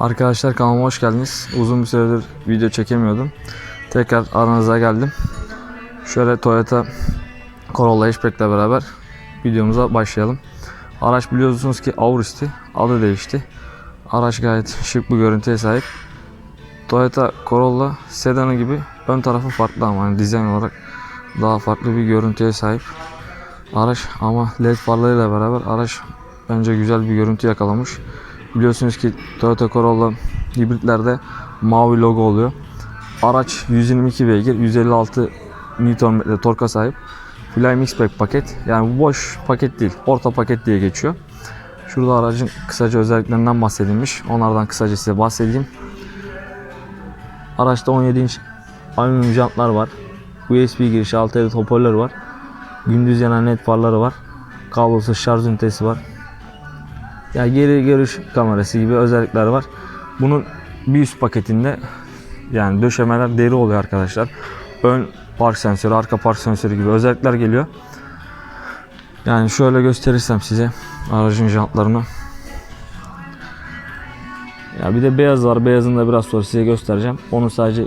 Arkadaşlar kanalıma hoş geldiniz. Uzun bir süredir video çekemiyordum. Tekrar aranıza geldim. Şöyle Toyota Corolla hatchback ile beraber videomuza başlayalım. Araç biliyorsunuz ki Auris'ti. Adı değişti. Araç gayet şık bir görüntüye sahip. Toyota Corolla sedanı gibi ön tarafı farklı ama hani dizayn olarak daha farklı bir görüntüye sahip. Araç ama led farlarıyla beraber araç bence güzel bir görüntü yakalamış. Biliyorsunuz ki Toyota Corolla hibritlerde mavi logo oluyor. Araç 122 beygir, 156 Nm torka sahip. Fly Mixpack paket. Yani boş paket değil, orta paket diye geçiyor. Şurada aracın kısaca özelliklerinden bahsedilmiş. Onlardan kısaca size bahsedeyim. Araçta 17 inç alüminyum jantlar var. USB girişi 6 adet hoparlör var. Gündüz yanan led farları var. Kablosuz şarj ünitesi var. Yani geri görüş kamerası gibi özellikler var. Bunun bir üst paketinde yani döşemeler deri oluyor arkadaşlar. Ön park sensörü, arka park sensörü gibi özellikler geliyor. Yani şöyle gösterirsem size aracın jantlarını. Ya bir de beyaz var. Beyazını da biraz sonra size göstereceğim. Onun sadece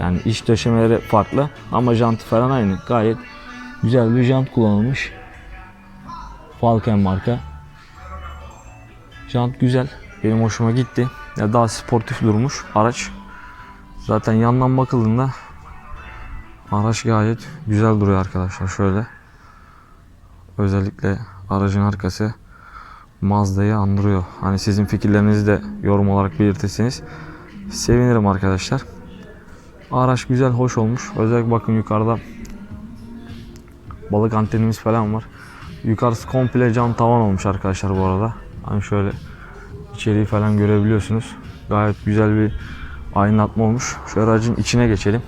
yani iç döşemeleri farklı ama jantı falan aynı. Gayet güzel bir jant kullanılmış. Falken marka. Jant güzel. Benim hoşuma gitti. Ya daha sportif durmuş araç. Zaten yandan bakıldığında araç gayet güzel duruyor arkadaşlar. Şöyle. Özellikle aracın arkası Mazda'yı andırıyor. Hani sizin fikirlerinizi de yorum olarak belirtirseniz sevinirim arkadaşlar. Araç güzel, hoş olmuş. Özellikle bakın yukarıda balık antenimiz falan var. Yukarısı komple cam tavan olmuş arkadaşlar bu arada. Hani şöyle içeriği falan görebiliyorsunuz. Gayet güzel bir aydınlatma olmuş. Şu aracın içine geçelim.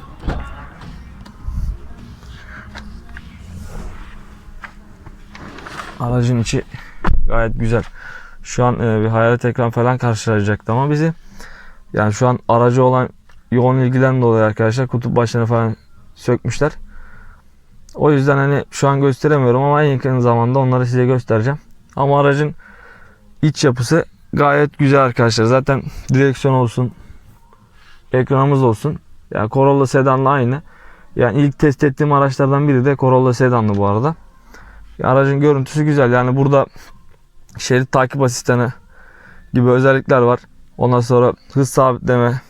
Aracın içi gayet güzel. Şu an e, bir hayalet ekran falan karşılayacaktı ama bizi yani şu an aracı olan yoğun ilgiden dolayı arkadaşlar kutup başlarını falan sökmüşler. O yüzden hani şu an gösteremiyorum ama en yakın zamanda onları size göstereceğim. Ama aracın iç yapısı gayet güzel arkadaşlar. Zaten direksiyon olsun, ekranımız olsun. Yani Corolla sedanla aynı. Yani ilk test ettiğim araçlardan biri de Corolla sedanlı bu arada. Aracın görüntüsü güzel. Yani burada şerit takip asistanı gibi özellikler var. Ondan sonra hız sabitleme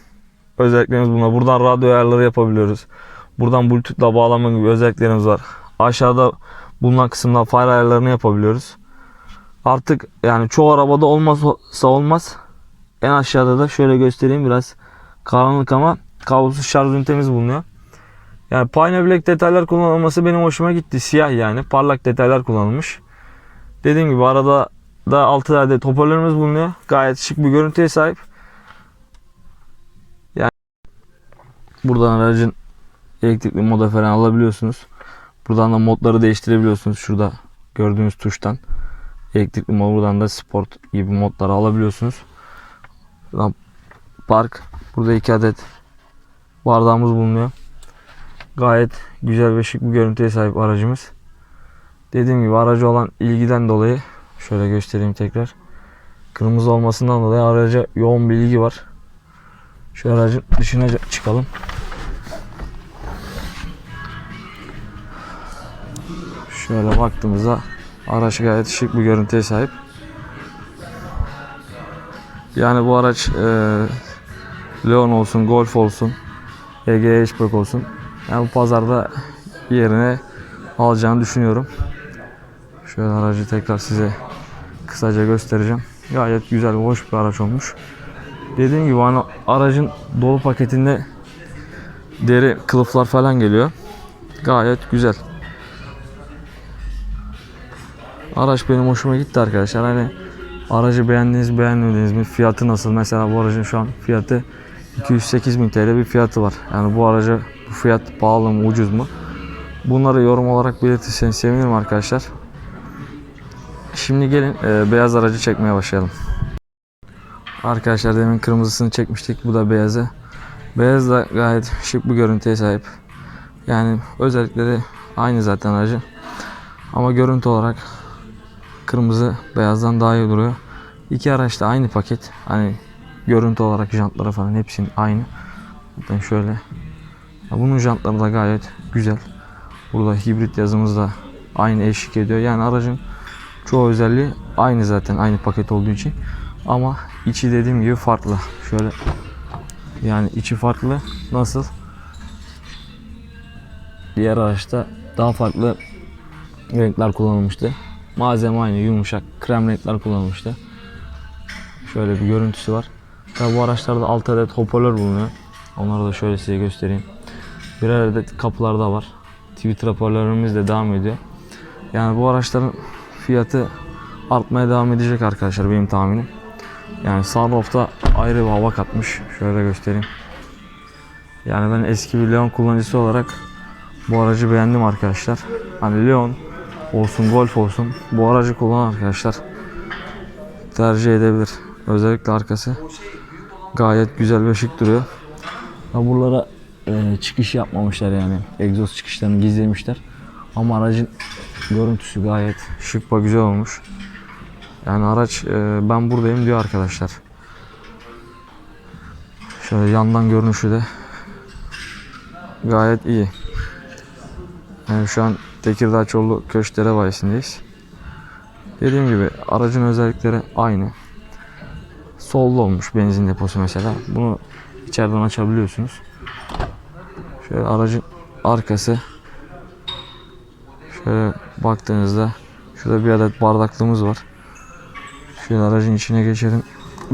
özelliklerimiz bunlar. Buradan radyo ayarları yapabiliyoruz. Buradan Bluetooth'la bağlama gibi özelliklerimiz var. Aşağıda bulunan kısımda fare ayarlarını yapabiliyoruz. Artık yani çoğu arabada olmazsa olmaz. En aşağıda da şöyle göstereyim biraz karanlık ama kablosuz şarj ünitemiz bulunuyor. Yani Pine Black detaylar kullanılması benim hoşuma gitti. Siyah yani parlak detaylar kullanılmış. Dediğim gibi arada da 6 adet hoparlörümüz bulunuyor. Gayet şık bir görüntüye sahip. Yani buradan aracın elektrikli moda falan alabiliyorsunuz. Buradan da modları değiştirebiliyorsunuz. Şurada gördüğünüz tuştan. Elektrikli mod buradan da sport gibi modları alabiliyorsunuz. Buradan park. Burada 2 adet bardağımız bulunuyor. Gayet güzel ve şık bir görüntüye sahip aracımız. Dediğim gibi aracı olan ilgiden dolayı şöyle göstereyim tekrar. Kırmızı olmasından dolayı araca yoğun bir ilgi var. Şu aracın dışına çıkalım. Şöyle baktığımızda araç gayet şık bir görüntüye sahip. Yani bu araç e, Leon olsun, Golf olsun, EG hatchback olsun. Yani bu pazarda yerine alacağını düşünüyorum. Şöyle aracı tekrar size kısaca göstereceğim. Gayet güzel hoş bir araç olmuş. Dediğim gibi hani aracın dolu paketinde deri kılıflar falan geliyor. Gayet güzel. Araç benim hoşuma gitti arkadaşlar. Hani aracı beğendiniz beğenmediniz mi? Fiyatı nasıl? Mesela bu aracın şu an fiyatı 208 bin TL bir fiyatı var. Yani bu araca bu fiyat pahalı mı ucuz mu? Bunları yorum olarak belirtirseniz sevinirim arkadaşlar. Şimdi gelin e, beyaz aracı çekmeye başlayalım. Arkadaşlar demin kırmızısını çekmiştik. Bu da beyazı. Beyaz da gayet şık bir görüntüye sahip. Yani özellikleri aynı zaten aracı. Ama görüntü olarak kırmızı beyazdan daha iyi duruyor. İki araç da aynı paket. Hani görüntü olarak jantları falan hepsinin aynı. Zaten şöyle. Bunun jantları da gayet güzel. Burada hibrit yazımız da aynı eşlik ediyor. Yani aracın çoğu özelliği aynı zaten aynı paket olduğu için. Ama içi dediğim gibi farklı. Şöyle yani içi farklı. Nasıl? Diğer araçta daha farklı renkler kullanılmıştı. Malzeme aynı yumuşak krem renkler kullanılmıştı. Şöyle bir görüntüsü var. Tabi bu araçlarda 6 adet hoparlör bulunuyor. Onları da şöyle size göstereyim. Birer adet kapılarda var. Twitter hoparlörümüz de devam ediyor. Yani bu araçların fiyatı artmaya devam edecek arkadaşlar benim tahminim. Yani sunroof'ta ayrı bir hava katmış. Şöyle göstereyim. Yani ben eski bir Leon kullanıcısı olarak bu aracı beğendim arkadaşlar. Hani Leon olsun, Golf olsun bu aracı kullanan arkadaşlar tercih edebilir. Özellikle arkası gayet güzel ve şık duruyor. Ha buralara e, çıkış yapmamışlar yani. Egzoz çıkışlarını gizlemişler. Ama aracın görüntüsü gayet şık ve güzel olmuş. Yani araç e, ben buradayım diyor arkadaşlar. Şöyle yandan görünüşü de gayet iyi. Yani şu an Tekirdağ Çorlu Köşkdere bayisindeyiz. Dediğim gibi aracın özellikleri aynı. Solda olmuş benzin deposu mesela. Bunu içeriden açabiliyorsunuz. Şöyle aracın arkası. Şöyle baktığınızda şurada bir adet bardaklığımız var. Şöyle aracın içine geçelim.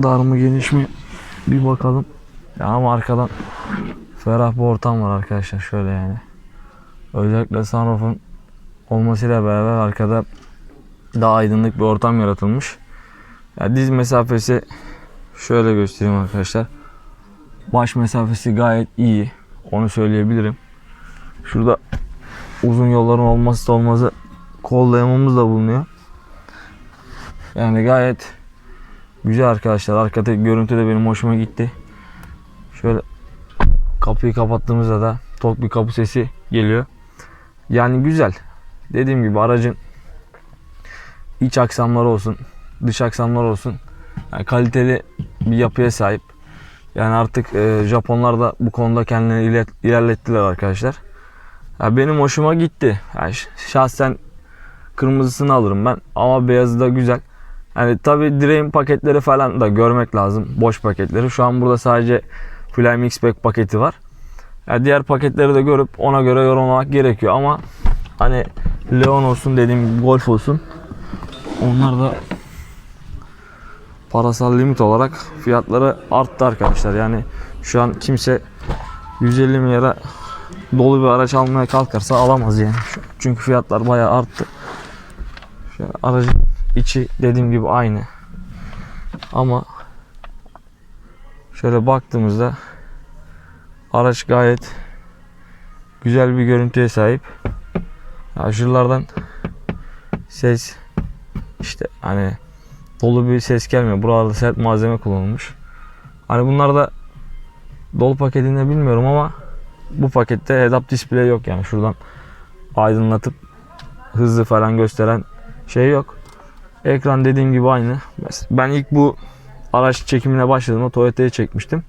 Dar mı geniş mi bir bakalım. Ya ama arkadan ferah bir ortam var arkadaşlar şöyle yani. Özellikle sunroof'un olmasıyla beraber arkada daha aydınlık bir ortam yaratılmış. Ya diz mesafesi şöyle göstereyim arkadaşlar. Baş mesafesi gayet iyi. Onu söyleyebilirim. Şurada uzun yolların olması da olmazı kol dayamamız da bulunuyor. Yani gayet güzel arkadaşlar. Arkadaki görüntü de benim hoşuma gitti. Şöyle kapıyı kapattığımızda da tok bir kapı sesi geliyor. Yani güzel. Dediğim gibi aracın iç aksamları olsun, dış aksamlar olsun. Yani kaliteli bir yapıya sahip. Yani artık e, Japonlar da bu konuda kendilerini iler- ilerlettiler arkadaşlar. Ya benim hoşuma gitti. Yani şahsen kırmızısını alırım ben ama beyazı da güzel. Yani tabi direğin paketleri falan da görmek lazım. Boş paketleri. Şu an burada sadece Fly Mix Pack paketi var. Yani diğer paketleri de görüp ona göre yorumlamak gerekiyor ama hani Leon olsun dediğim Golf olsun onlar da parasal limit olarak fiyatları arttı arkadaşlar. Yani şu an kimse 150 milyara dolu bir araç almaya kalkarsa alamaz yani. Çünkü fiyatlar bayağı arttı. Şöyle aracın içi dediğim gibi aynı. Ama şöyle baktığımızda araç gayet güzel bir görüntüye sahip. Aşırılardan ses işte hani dolu bir ses gelmiyor. Buralarda sert malzeme kullanılmış. Hani bunlar da dolu paketinde bilmiyorum ama bu pakette head-up display yok yani şuradan aydınlatıp hızlı falan gösteren şey yok. Ekran dediğim gibi aynı. Ben ilk bu araç çekimine başladığımda Toyota'yı çekmiştim.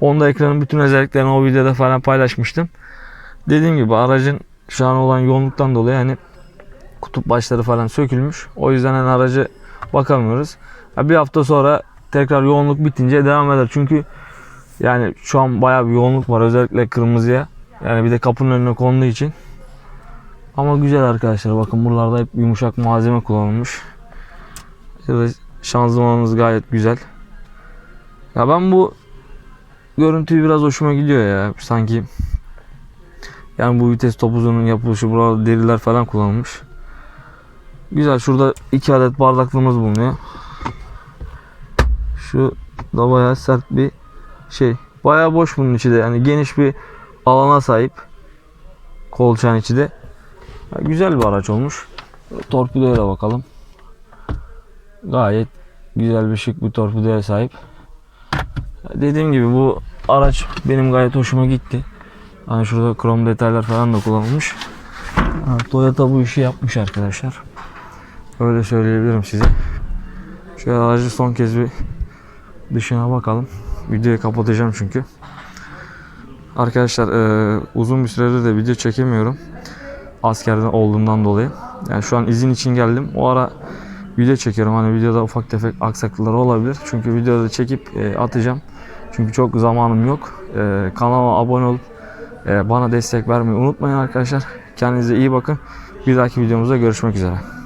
Onda ekranın bütün özelliklerini o videoda falan paylaşmıştım. Dediğim gibi aracın şu an olan yoğunluktan dolayı hani kutup başları falan sökülmüş. O yüzden hani aracı bakamıyoruz. Ya bir hafta sonra tekrar yoğunluk bitince devam eder. Çünkü yani şu an bayağı bir yoğunluk var özellikle kırmızıya. Yani bir de kapının önüne konduğu için. Ama güzel arkadaşlar bakın buralarda hep yumuşak malzeme kullanılmış. Da şanzımanımız gayet güzel. Ya ben bu görüntüyü biraz hoşuma gidiyor ya. Sanki yani bu vites topuzunun yapılışı burada deriler falan kullanılmış. Güzel şurada iki adet bardaklığımız bulunuyor. Şu da bayağı sert bir şey. Bayağı boş bunun içi de yani geniş bir alana sahip. Kolçağın içi de. Ya güzel bir araç olmuş. Torpidoya bakalım. Gayet güzel bir şık bir torpidoya sahip. Dediğim gibi bu araç benim gayet hoşuma gitti. Hani şurada krom detaylar falan da kullanılmış. Ha, Toyota bu işi yapmış arkadaşlar. Öyle söyleyebilirim size. Şöyle aracı son kez bir dışına bakalım. Videoyu kapatacağım çünkü. Arkadaşlar e, uzun bir süredir de video çekemiyorum. Askerden olduğundan dolayı. Yani şu an izin için geldim. O ara video çekiyorum. Hani videoda ufak tefek aksaklıklar olabilir. Çünkü videoda çekip e, atacağım. Çünkü çok zamanım yok. E, kanala abone olup bana destek vermeyi unutmayın arkadaşlar. Kendinize iyi bakın. Bir dahaki videomuzda görüşmek üzere.